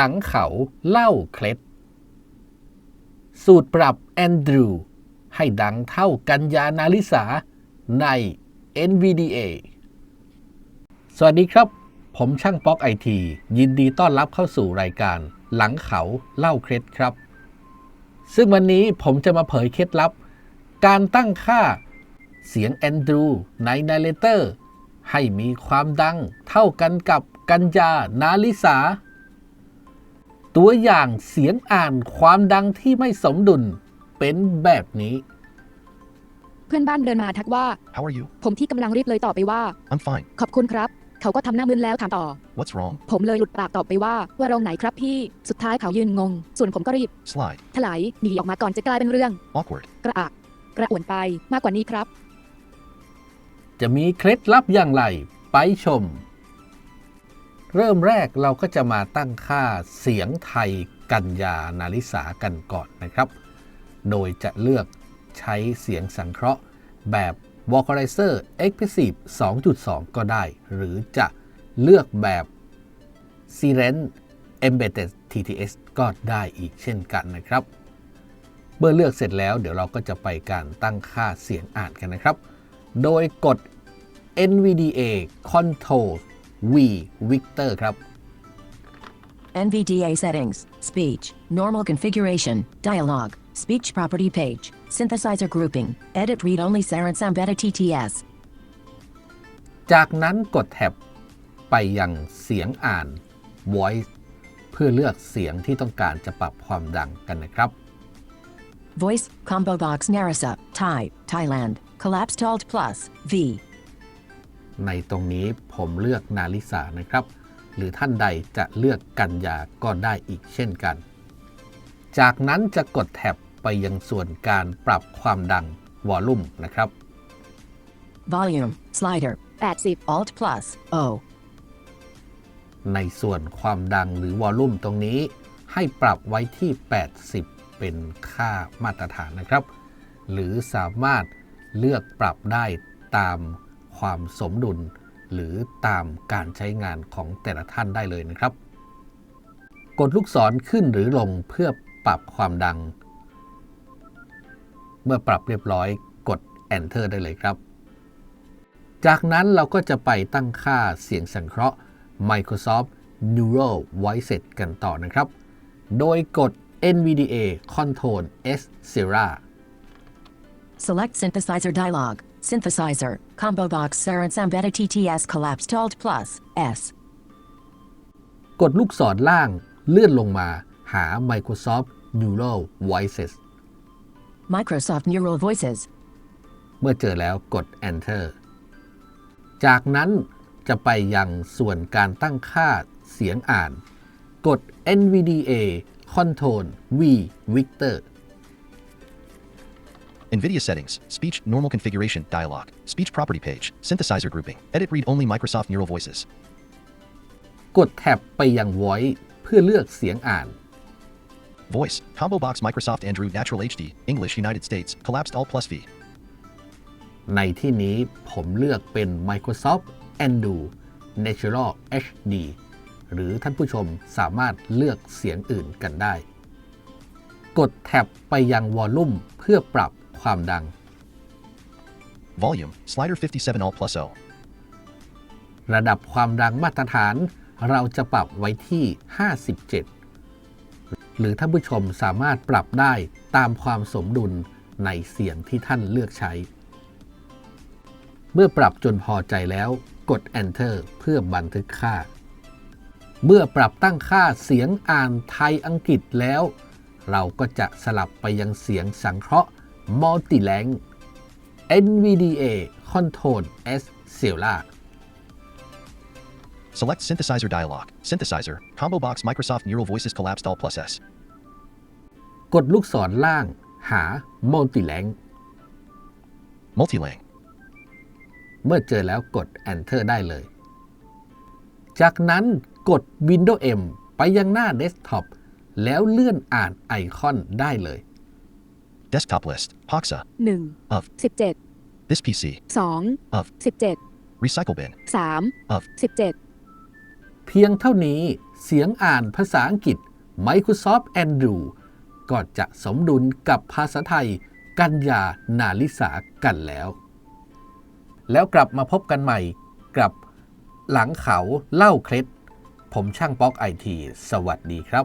หลังเขาเล่าเคล็ด สูตรปรับแอนดรูให้ดังเท่ากัญญานาลิสาใน NVDA สวัสดีครับ ผมช่างป๊อกไอทียินดีต้อนรับเข้าสู่รายการหลังเขาเล่าเคล็ดครับ ซึ่งวันนี้ผมจะมาเผยเคล็ดลับ การตั้งค่าเสียงแอนดรูในนาเลเตอร์ให้มีความดังเท่ากันกับกัญญานาลิสา ตัวอย่างเสียงอ่านความดังที่ไม่สมดุลเป็นแบบนี้ เพื่อนบ้านเดินมาทักว่า How are you? ผมที่กำลังรีบเลยตอบไปว่า I'm fine. ขอบคุณครับ เขาก็ทำหน้ามึนแล้วถามต่อ What's wrong? ผมเลยหลุดปากตอบไปว่า ว่าโรงไหนครับพี่ สุดท้ายเขายืนงง ส่วนผมก็รีบ Slide. ถลายหนีออกมาก่อนจะกลายเป็นเรื่อง Awkward. กระอักกระอ่วนไปมากกว่านี้ครับ จะมีเคล็ดลับอย่างไร ไปชม เริ่มแรกเราก็จะมาตั้งค่าเสียงไทยกัญญานาลิสากันก่อนนะครับ โดยจะเลือกใช้เสียงสังเคราะห์แบบ Vocalizer Expressive 2.2 ก็ได้ หรือจะเลือกแบบ s i r e n Embedded TTS ก็ได้อีกเช่นกันนะครับ เมื่อเลือกเสร็จแล้วเดี๋ยวเราก็จะไปการตั้งค่าเสียงอ่านกันนะครับ โดยกด NVDA Control V Victor ครับ NVDA settings, speech, normal configuration, dialogue, speech property page, synthesizer grouping, edit read only Saran Sambeta TTS. จากนั้นกดแท็บไปยังเสียงอ่าน Voice เพื่อเลือกเสียงที่ต้องการจะปรับความดังกันนะครับ Voice, combo box Narasa, Thai, Thailand, collapsed alt plus, V. ในตรงนี้ผมเลือกนาลิสานะครับ หรือท่านใดจะเลือกกัญญาก็ได้อีกเช่นกัน จากนั้นจะกดแท็บไปยังส่วนการปรับความดังวอลลุ่มนะครับ Volume, slider, 80 alt plus, O. ในส่วนความดังหรือวอลลุ่มตรงนี้ ให้ปรับไว้ที่ 80 เป็นค่ามาตรฐานนะครับ หรือสามารถเลือกปรับได้ตาม ความสมดุล หรือตามการใช้งานของแต่ละท่านได้เลยนะครับ กดลูกศรขึ้นหรือลงเพื่อปรับความดัง เมื่อปรับเรียบร้อยกด Enter ได้เลยครับ จากนั้นเราก็จะไปตั้งค่าเสียงสังเคราะห์ Microsoft Neural Voices กันต่อนะครับ โดยกด NVDA Control S Sierra Select synthesizer dialog, synthesizer, combo box Saran Sambeta TTS collapsed alt plus, S. กดลูกศรล่างเลื่อนลงมาหา Microsoft Neural Voices Microsoft Neural Voices. เมื่อเจอแล้วกด Enter จากนั้นจะไปยังส่วนการตั้งค่าเสียงอ่าน กด NVDA Control V Victor NVIDIA settings. Speech normal configuration dialog. Speech property page. Synthesizer grouping. Edit read only Microsoft Neural Voices. กดแท็บไปยัง Voice เพื่อเลือกเสียงอ่าน Voice. Combo box Microsoft Andrew Natural HD. English United States. Collapsed alt plus V. ในที่นี้ผมเลือกเป็น Microsoft Endo Natural HD หรือท่านผู้ชมสามารถเลือกเสียงอื่นกันได้ กดแท็บไปยังวอลลุ่มเพื่อปรับ ความดัง Volume. Slider 57 alt plus O. ระดับความดังมาตรฐานเราจะปรับไว้ที่ 57 หรือท่านผู้ชมสามารถปรับได้ตามความสมดุลในเสียงที่ท่านเลือกใช้ เมื่อปรับจนพอใจแล้วกด Enter เพื่อบันทึกค่า เมื่อปรับตั้งค่าเสียงอ่านไทยอังกฤษแล้ว เราก็จะสลับไปยังเสียงสังเคราะห์ Multilang NVDA Control S Sierra Select synthesizer dialog. Synthesizer. Combo box Microsoft Neural Voices collapsed alt plus S. กดลูกศรล่าง หา Multilang Multilang. เมื่อเจอแล้วกด Enter ได้เลย จากนั้นกด Windows M ไปยังหน้า Desktop แล้วเลื่อนอ่านไอคอนได้เลย Desktop list. Poxa. 1 Of. 17 This PC. 2 Of. 17 Recycle bin. 3 Of. 17 เพียงเท่านี้เสียงอ่านภาษาอังกฤษ Microsoft Andrew ก็จะสมดุลกับภาษาไทย กัญญานาลิสากันแล้ว แล้วกลับมาพบกันใหม่กับหลังเขาเล่าเคล็ด ผมช่างป๊อกไอที สวัสดีครับ